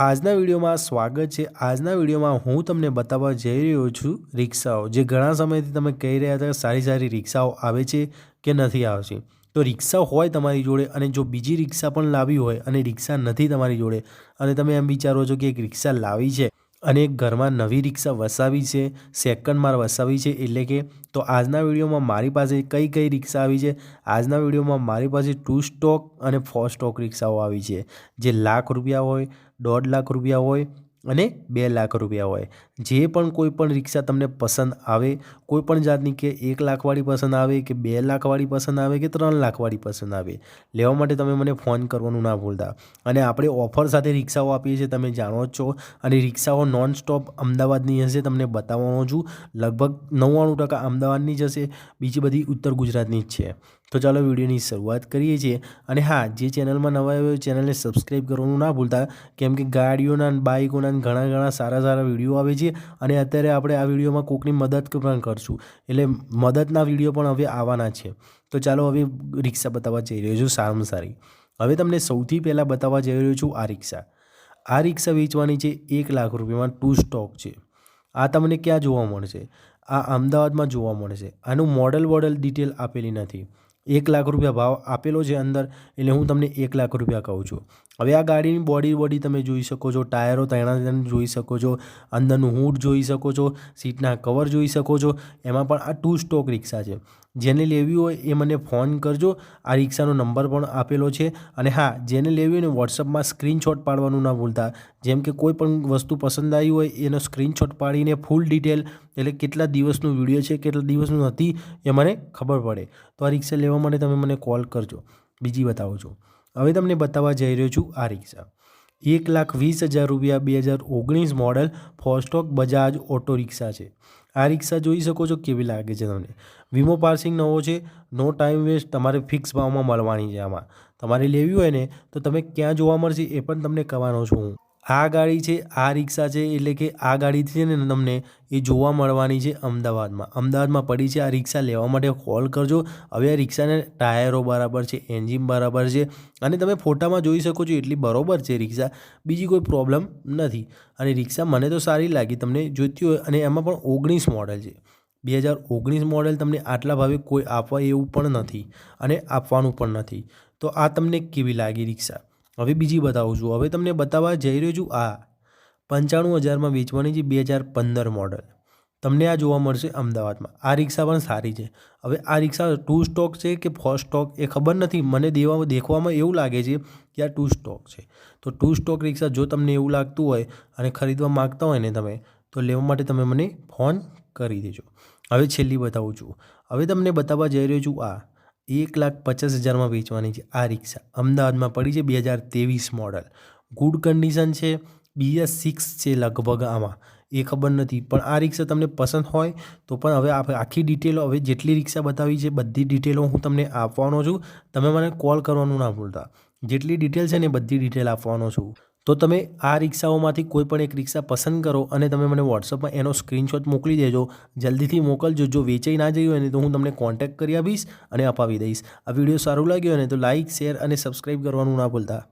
આજના વિડીયોમાં સ્વાગત છે. આજના વિડીયોમાં હું તમને બતાવવા જઈ રહ્યો છું રિક્ષાઓ. જે ઘણા સમયથી તમે કહી રહ્યા હતા સારી સારી રિક્ષાઓ આવે છે કે નથી આવતી તો રિક્ષા હોય તમારી જોડે અને જો બીજી રિક્ષા પણ લાવી હોય અને રિક્ષા નથી તમારી જોડે અને તમે એમ વિચારો છો કે એક રિક્ષા લાવી છે અને ઘરમાં નવી રિક્ષા વસાવી છે સેકન્ડ માર વસાવી છે, એટલે કે તો આજના વિડીયોમાં મારી પાસે કઈ કઈ રિક્ષા આવી છે? આજના વિડીયોમાં મારી પાસે ટુ સ્ટોક અને ફોર સ્ટોક રિક્ષાઓ આવી છે. જે લાખ રૂપિયા હોય, દોઢ લાખ રૂપિયા હોય અને બે લાખ રૂપિયા હોય. જે પણ કોઈ પણ રિક્ષા તમને પસંદ આવે, કોઈ પણ જાતની કે એક લાખવાળી પસંદ આવે કે બે લાખવાળી પસંદ આવે કે ત્રણ લાખવાળી પસંદ આવે, લેવા માટે તમે મને ફોન કરવાનું ના ભૂલતા. અને આપણે ઓફર સાથે રિક્ષાઓ આપીએ છીએ, તમે જાણો જ છો. અને રિક્ષાઓ નોન સ્ટોપ અમદાવાદની હશે, તમને બતાવવાનો છું. લગભગ નવ્વાણું ટકા અમદાવાદની જ હશે, બીજી બધી ઉત્તર ગુજરાતની જ છે. તો ચાલો વિડીયોની શરૂઆત કરીએ છીએ. અને હા, જે ચેનલમાં નવા આવ્યો ચેનલને સબસ્ક્રાઈબ કરવાનું ના ભૂલતા, કેમ કે ગાડીઓના બાઇકોના ઘણા ઘણા સારા સારા વીડિયો આવે છે. અને અત્યારે આપણે આ વિડીયોમાં કોકની મદદ પણ કરશું. એટલે મદદના વીડિયો પણ હવે આવવાના છે. તો ચાલો હવે રિક્ષા બતાવવા જઈ રહ્યો છું સારામાં સારી. હવે તમને સૌથી પહેલાં બતાવવા જઈ રહ્યો છું આ રિક્ષા. આ રિક્ષા વેચવાની છે એક લાખ રૂપિયામાં ટુ સ્ટોક છે. આ તમને ક્યાં જોવા મળશે? આ અમદાવાદમાં જોવા મળશે. આનું મોડલ વોડલ ડિટેલ આપેલી નથી. એક લાખ રૂપિયા ભાવ આપેલો છે અંદર, એટલે હું તમને એક લાખ રૂપિયા કહું છું. હવે આ ગાડીની બોડી બોડી તમે જોઈ શકો છો, ટાયરો તેના જોઈ શકો છો, અંદરનું હૂડ જોઈ શકો છો સીટના કવર જોઈ શકો છો, એમાં પણ આ ટુ સ્ટોક રિક્ષા છે. જેને લેવી હોય એ મને ફોન કરજો. આ રિક્ષાનો નંબર પણ આપેલો છે. અને હા, જેને લેવી હોય ને વોટ્સઅપમાં સ્ક્રીનશોટ પાડવાનું ના ભૂલતા. જેમ કે કોઈ પણ વસ્તુ પસંદ આવી હોય એનો સ્ક્રીનશોટ પાડીને ફૂલ ડિટેલ એટલે કેટલા દિવસનું વીડિયો છે, કેટલા દિવસનું નથી એ મને ખબર પડે. તો આ રિક્ષા લેવા માટે તમે મને કોલ કરજો. બીજી બતાવો છો. હવે તમને બતાવવા જઈ રહ્યો છું આ રિક્ષા. એક લાખ વીસ હજાર રૂપિયા, બે હજાર ઓગણીસ model four stock Bajaj auto રિક્ષા છે. આ રિક્ષા જોઈ શકો છો કેવી લાગે છે તમને. વીમો પાર્સિંગ નવો છે, નો ટાઈમ વેસ્ટ તમારે ફિક્સ ભાવમાં મળવાની છે આમાં. તમારે લેવી હોય ને, તો તમે ક્યાં જોવા મળશે એ પણ તમને કહેવાનો છું હું. આ ગાડી છે, આ રિક્ષા છે, એટલે કે આ ગાડી છે ને તમને એ જોવા મળવાની છે અમદાવાદમાં. અમદાવાદમાં પડી છે, આ રિક્ષા લેવા માટે કોલ કરજો. હવે આ રિક્ષાને ટાયરો બરાબર છે એન્જિન બરાબર છે અને તમે ફોટામાં જોઈ શકો છો એટલી બરાબર છે રિક્ષા. બીજી કોઈ પ્રોબ્લેમ નથી. અને રિક્ષા મને તો સારી લાગી તમને જોઈતી હોય અને એમાં પણ ઓગણીસ મોડલ છે. બે હજાર ઓગણીસ મોડલ તમને આટલા ભાવે કોઈ આપવા એવું પણ નથી અને આપવાનું પણ નથી. તો આ તમને કેવી લાગી રિક્ષા? હવે બીજી બતાવું છું. હવે તમને બતાવવા જઈ રહ્યો છું આ પંચાણું હજારમાં વેચવાની છે બે હજાર પંદર મોડલ તમને આ જોવા મળશે અમદાવાદમાં. આ રિક્ષા પણ સારી છે. હવે આ રિક્ષા ટુ સ્ટોક છે કે ફોર સ્ટોક એ ખબર નથી. મને દેવા દેખવામાં એવું લાગે છે કે આ ટુ સ્ટોક છે. તો ટુ સ્ટોક રિક્ષા જો તમને એવું લાગતું હોય અને ખરીદવા માગતા હોય ને તમે, તો લેવા માટે તમે મને ફોન કરી દેજો. હવે છેલ્લી બતાવું છું. હવે તમને બતાવવા જઈ રહ્યો છું આ એક લાખ પચાસ હજારમાં વેચવાની છે. આ રિક્ષા અમદાવાદમાં પડી છે બે હજાર ત્રેવીસ મોડલ ગુડ કન્ડિશન છે. બીએસ સિક્સ છે લગભગ આમાં. એ ખબર નથી. પણ આ રિક્ષા તમને પસંદ હોય તો પણ હવે આખી ડિટેલો હવે જેટલી રિક્ષા બતાવી છે બધી ડિટેલો હું તમને આપવાનો છું. તમે મને કોલ કરવાનું ના ભૂલતા. જેટલી ડિટેલ છે ને બધી ડિટેલ આપવાનો છું. તો તમે આ રિક્ષાઓમાંથી કોઈ પણ એક રિક્ષા પસંદ કરો અને તમે મને વોટ્સઅપમાં એનો સ્ક્રીનશોટ મોકલી દેજો. જલ્દીથી મોકલજો. જો વેચાઈ ના જઈ હોય ને તો હું તમને કોન્ટેક્ટ કરી આપીશ અને અપાવી દઈશ. આ વીડિયો સારું લાગ્યો ને તો લાઇક શેર અને સબસ્ક્રાઈબ કરવાનું ના ભૂલતા.